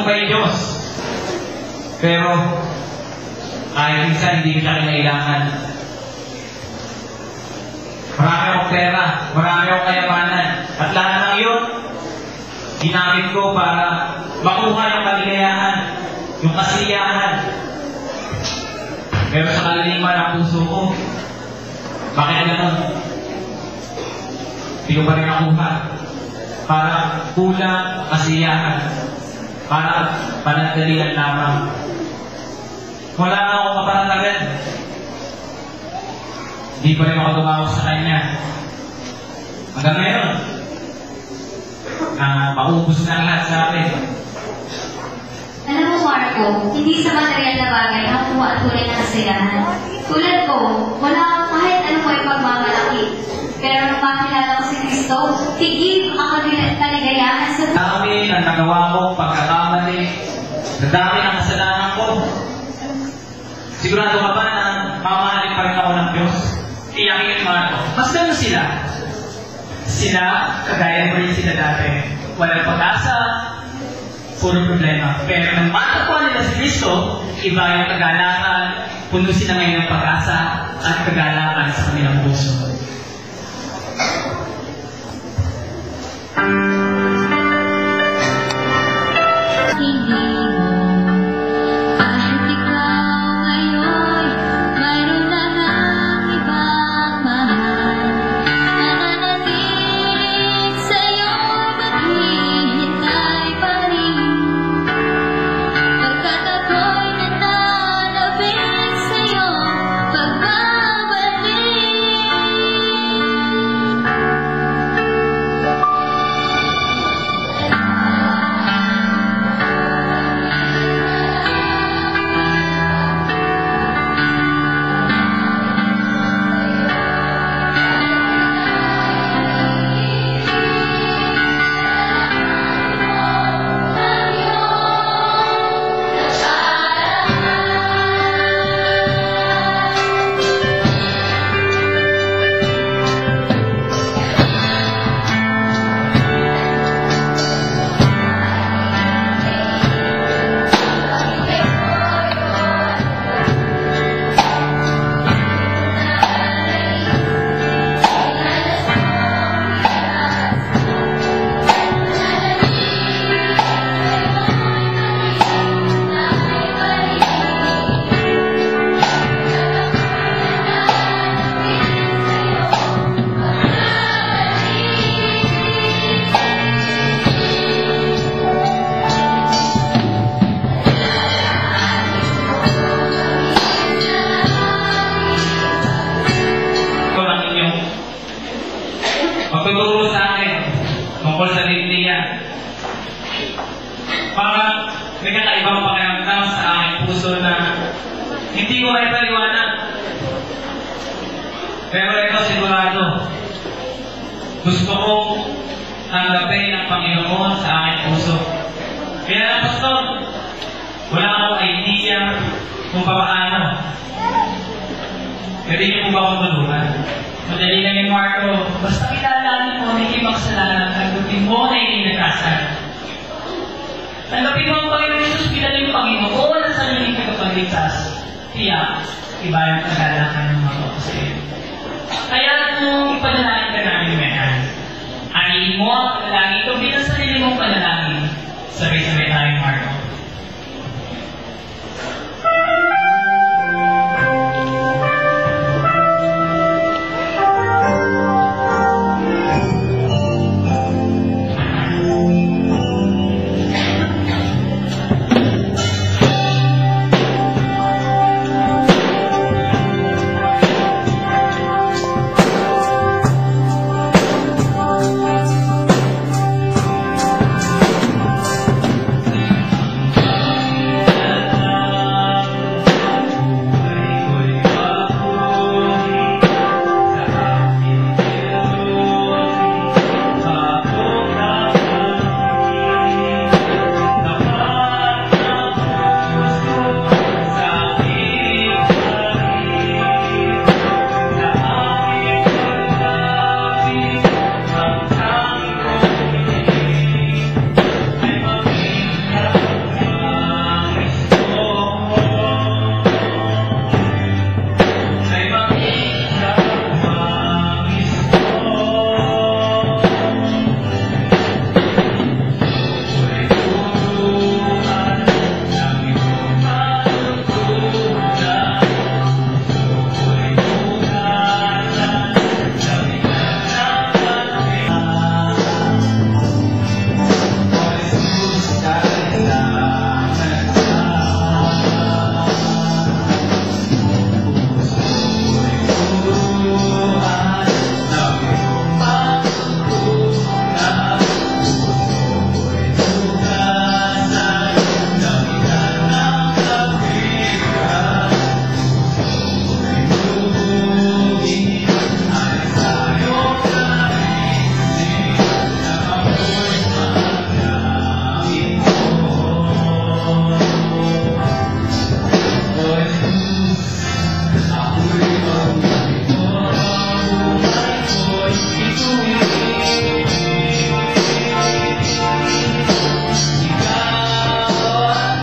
may Diyos. Pero, kahit minsan hindi siya kinailangan. Marami akong pera, marami akong kayamanan, at lahat ng iyon, ginamit ko para makuha yung kaligayahan, yung kasiyahan. Pero sa kalaliman ng puso ko, bakit ganun? Hindi ko pa rin nakuha. Para kulang kasiyahan. Para panandalian lamang. Wala na akong kapanatagan. Hindi pa rin ako tumawag sa kanya. Hanggang ngayon, na maubos na lahat sa akin. Alam mo, Marco, hindi sa material na bagay ang kumuha at tunay na kasiyahan. Tulad ko, wala akong kahit anong may pagmamalaki. Pero nung makilala ko si Kristo, tigil ang kabila- kaligayahan sa Dami ang nagawa ko pagkakamali. Sa dami ng kasalanan ko. Sigurado ka ba na mamahalin pa rin ako ng Diyos? Iyakin mga to. Mas gano'n sila. Sila, kagaya mo rin sila dati. Walang pag-asa, puro problema. Pero nang matagpuan nila si Kristo, iba yung kagalakan, puno sila ngayon ng pag-asa at kagalakan sa kanilang puso. Kakaibang pakiramdam sa aking puso na hindi ko ay paliwanag. Pero ito sigurado, gusto kong tanggapin ang Panginoon sa aking puso. Kaya lang, Pastor, wala akong idea kung paano. Pwede niyo po ba akong tulungan? Madali lang yung Marco. Basta kilalanin mo, hindi makasalanan. Tanggapin mo na ininagasan. Tanggapin mo ang Panginoon tagapagligtas. Tiyak, iba yung kagalakan ng mga ko sa iyo. Kaya kung ipanalangin ka namin, Mehan, anihin mo ang panalangin ito bilang sarili mong panalangin. Sabay-sabay tayo, Marco.